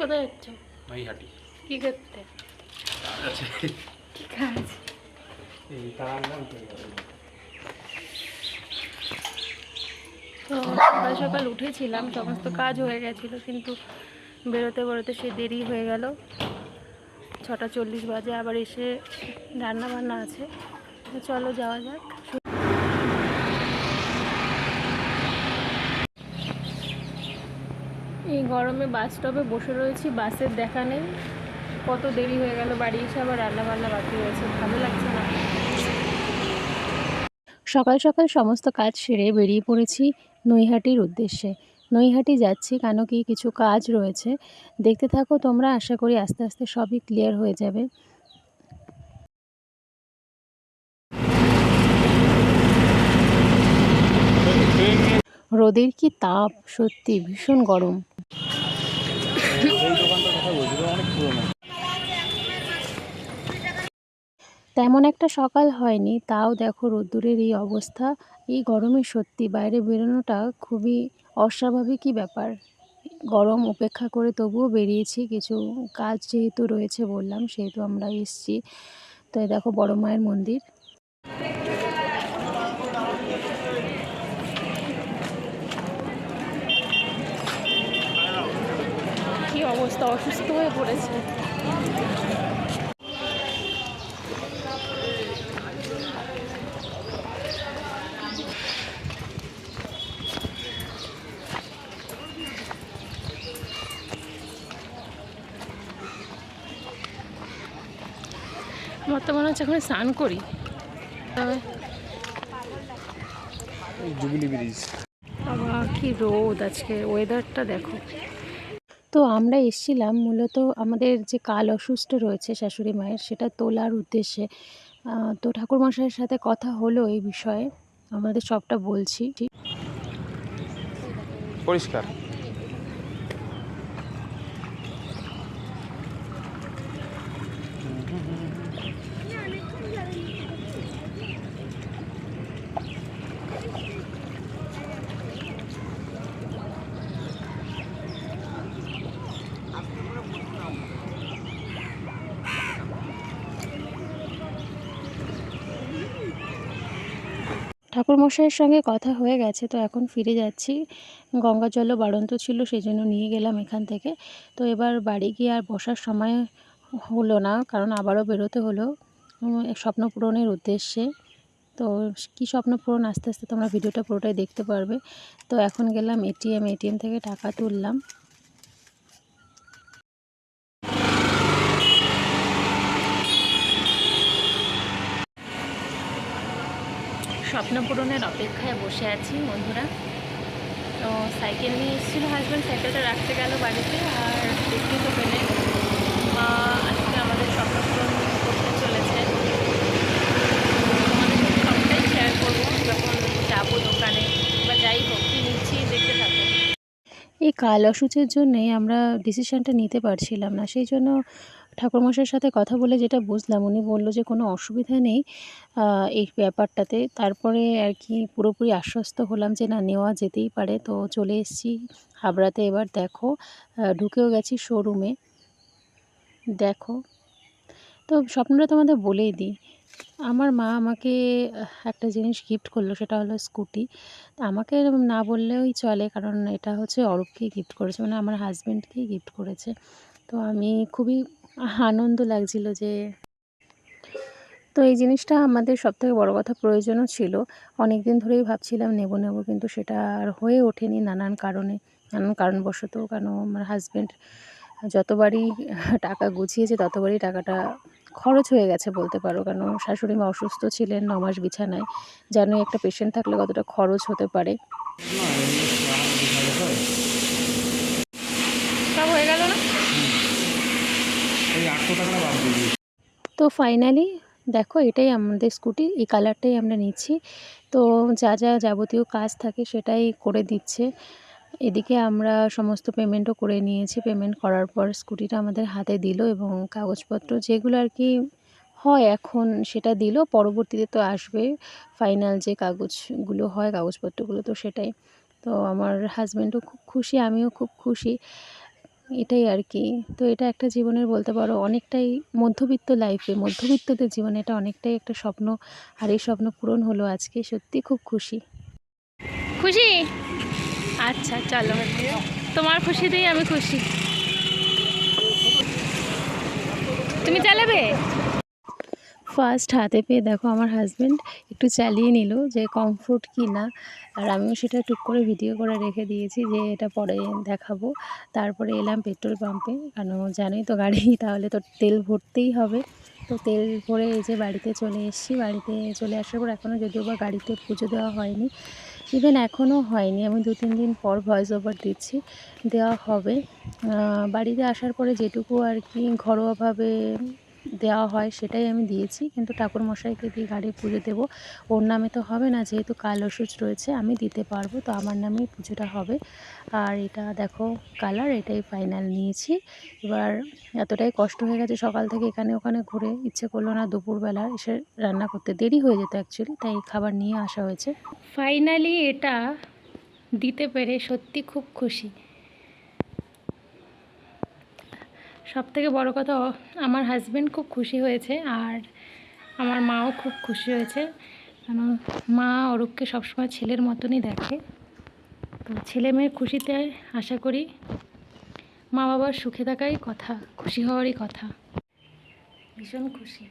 কোথায় যাচ্ছ? নৈহাটি। কি করতে? কি? কাজ তো সকাল সকাল উঠেছিলাম সমস্ত কাজ হয়ে গেছিল কিন্তু বেরোতে বেরোতে সে দেরি হয়ে গেল। ছটা চল্লিশ বাজে আবার এসে রান্না বান্না আছে চলো যাওয়া যাক। গরমে বাস স্টপে বসে রয়েছি, বাসের দেখা নেই। কত দেরি হয়ে গেল, বাড়ি এসে আবার রান্না বান্না বাকি রয়েছে, ভালো লাগছে না। সকাল সকাল সমস্ত কাজ সেরে বেরিয়ে পড়েছি নৈহাটির উদ্দেশ্যে। নৈহাটি যাচ্ছি কেন কি কিছু কাজ রয়েছে। দেখতে থাকো তোমরা, আশা করি আস্তে আস্তে সবই ক্লিয়ার হয়ে যাবে। রোদের কি তাপ? সত্যি ভীষণ গরম এই দোকানটার কথা বলছিল অনেক পুরনো তেমন একটা সকাল হয়নি। তাও দেখো রোদ্দুরের এই অবস্থা, এই গরমে সত্যি। বাইরে বেরোনোটা খুবই অস্বাভাবিকই ব্যাপার। গরম উপেক্ষা করে তবুও বেরিয়েছি, কিছু কাজ যেহেতু রয়েছে বললাম, সেহেতু আমরা এসছি। তো দেখো বড় মায়ের মন্দির। অবস্থা, অসুস্থ হয়ে পড়েছে। আমার তো মনে হচ্ছে এখন স্নান করি। তবে জুবিলি ব্রিজ। বাবা কি রোদ আজকে ওয়েদারটা দেখো। তো আমরা এসছিলাম মূলত আমাদের যে কাল অসুস্থ রয়েছে শাশুড়ি মায়ের সেটা তোলার উদ্দেশ্যে। তো ঠাকুরমশাইয়ের সাথে কথা হলো এই বিষয়ে আমাদের সবটা বলছি। পরিষ্কার। ঠাকুরমশাইয়ের সঙ্গে কথা হয়ে গেছে, তো এখন ফিরে যাচ্ছি। গঙ্গা জলও বাড়ন্ত ছিল সেই জন্য নিয়ে গেলাম এখান থেকে। তো এবার বাড়ি গিয়ে আর বসার সময় হলো না, কারণ আবারও বেরোতে হলো। স্বপ্ন পূরণের উদ্দেশ্যে। তো কী স্বপ্ন পূরণ? আস্তে আস্তে তোমরা ভিডিওটা পুরোটাই দেখতে পারবে। তো এখন গেলাম এটিএম এটিএম থেকে টাকা তুললাম। স্বপ্ন পূরণের অপেক্ষায় বসে আছি বন্ধুরা। তো সাইকেল নিয়ে এসেছিল হাজব্যান্ড সাইকেলটা রাখতে গেল বাড়িতে আর দেখতে তো পেলে আজকে আমাদের স্বপ্ন পূরণ করতে চলেছে। সবটাই শেয়ার করব যখন যাব দোকানে বা যাই হোক, কী নিচ্ছি দেখতে থাকো। এই কাল অসুচের জন্যেই আমরা ডিসিশানটা নিতে পারছিলাম না, সেই জন্য ঠাকুরমশাইয়ের সাথে কথা বলে যেটা বুঝলাম, উনি বলল যে কোনো অসুবিধা নেই এই ব্যাপারটাতে। তারপরে আর কি পুরোপুরি আশ্বস্ত হলাম যে না, নেওয়া যেতেই পারে। তো চলে এসেছি হাবড়াতে এবার দেখো ঢুকেও গেছি শোরুমে দেখো। তো স্বপ্নটা তোমাদের বলেই দিই, আমার মা আমাকে, একটা জিনিস গিফট করল, সেটা হলো স্কুটি আমাকে না বললেই চলে, কারণ এটা হচ্ছে অরূপকেই গিফট করেছে মানে আমার হাজব্যান্ডকেই গিফট করেছে। তো আমি খুবই আনন্দ লাগছিল যে তো এই জিনিসটা আমাদের সবথেকে বড় কথা প্রয়োজনও ছিল। অনেক দিন ধরেই ভাবছিলাম নেব নেব কিন্তু সেটা আর হয়ে ওঠেনি নানান কারণে। নানান কারণবশত কেন আমার হাজব্যান্ড যতবারই টাকা গুছিয়েছে ততবারই টাকাটা খরচ হয়ে গেছে বলতে পারো। কেন শাশুড়ি মা অসুস্থ ছিলেন, ন মাস বিছানায়। জানো একটা পেশেন্ট থাকলে কতটা খরচ হতে পারে। সব হয়ে গেল না? তো ফাইনালি দেখো এটাই আমাদের স্কুটি এই কালারটাই আমরা নিচ্ছি। তো যা যা যাবতীয় কাজ থাকে সেটাই করে দিচ্ছে। এদিকে আমরা সমস্ত পেমেন্টও করে নিয়েছি। পেমেন্ট করার পর স্কুটিটা আমাদের হাতে দিল এবং কাগজপত্র যেগুলো আর কি হয় এখন সেটা দিল। পরবর্তীতে তো আসবে ফাইনাল যে কাগজগুলো হয়, কাগজপত্রগুলো, তো সেটাই। তো আমার হাজব্যান্ডও খুব খুশি, আমিও খুব খুশি। এটাই আর কি তো এটা একটা জীবনের বলতে পারো অনেকটাই মধ্যবিত্ত লাইফে মধ্যবিত্তদের জীবনে এটা অনেকটাই একটা স্বপ্ন। আর এই স্বপ্ন পূরণ হলো আজকে, সত্যি খুব খুশি। খুশি? আচ্ছা চলো। তোমার খুশিতেই আমি খুশি। তুমি চালাবে? ফার্স্ট হাতে পেয়ে দেখো আমার হাজব্যান্ড একটু চালিয়ে নিল যে কমফোর্ট কি না আর আমিও সেটা টুক করে ভিডিও করে রেখে দিয়েছি যে এটা পরে দেখাবো। তারপরে এলাম পেট্রোল পাম্পে কারণ জানোই তো গাড়ি, তাহলে তো তেল ভরতেই হবে। তো তেল ভরে এই যে বাড়িতে চলে এসেছি। বাড়িতে চলে আসার পর এখনও যদিও বা গাড়িতে পুজো দেওয়া হয়নি। ইভেন এখনও হয়নি। আমি দু, তিন দিন পর ভয়েস ওভার দিচ্ছি। দেওয়া হবে। বাড়িতে আসার পরে যেটুকু আর কি ঘরোয়াভাবে দেওয়া হয় সেটাই আমি দিয়েছি, কিন্তু ঠাকুর মশাইকে দিয়ে গাড়ি পুজো দেবো। ওর নামে তো হবে না, যেহেতু কাল ওষুধ রয়েছে, আমি দিতে পারব, তো আমার নামেই পুজোটা হবে। আর এটা দেখো কালার, এটাই ফাইনাল নিয়েছি। এবার এতটাই কষ্ট হয়ে গেছে সকাল থেকে এখানে ওখানে ঘুরে, ইচ্ছে করল না দুপুরবেলা এসে রান্না করতে। দেরি হয়ে যেত অ্যাকচুয়ালি তাই খাবার নিয়ে আসা হয়েছে। ফাইনালি এটা দিতে পেরে সত্যি খুব খুশি। সব থেকে বড়ো কথা, আমার হাজব্যান্ড খুব খুশি হয়েছে আর আমার মাও খুব খুশি হয়েছে। কারণ মা অরূপকে সবসময় ছেলের মতনই দেখে। তো ছেলে মেয়ের খুশিতে আশা করি মা বাবার সুখে থাকাই কথা, খুশি হওয়ারই কথা। ভীষণ খুশি।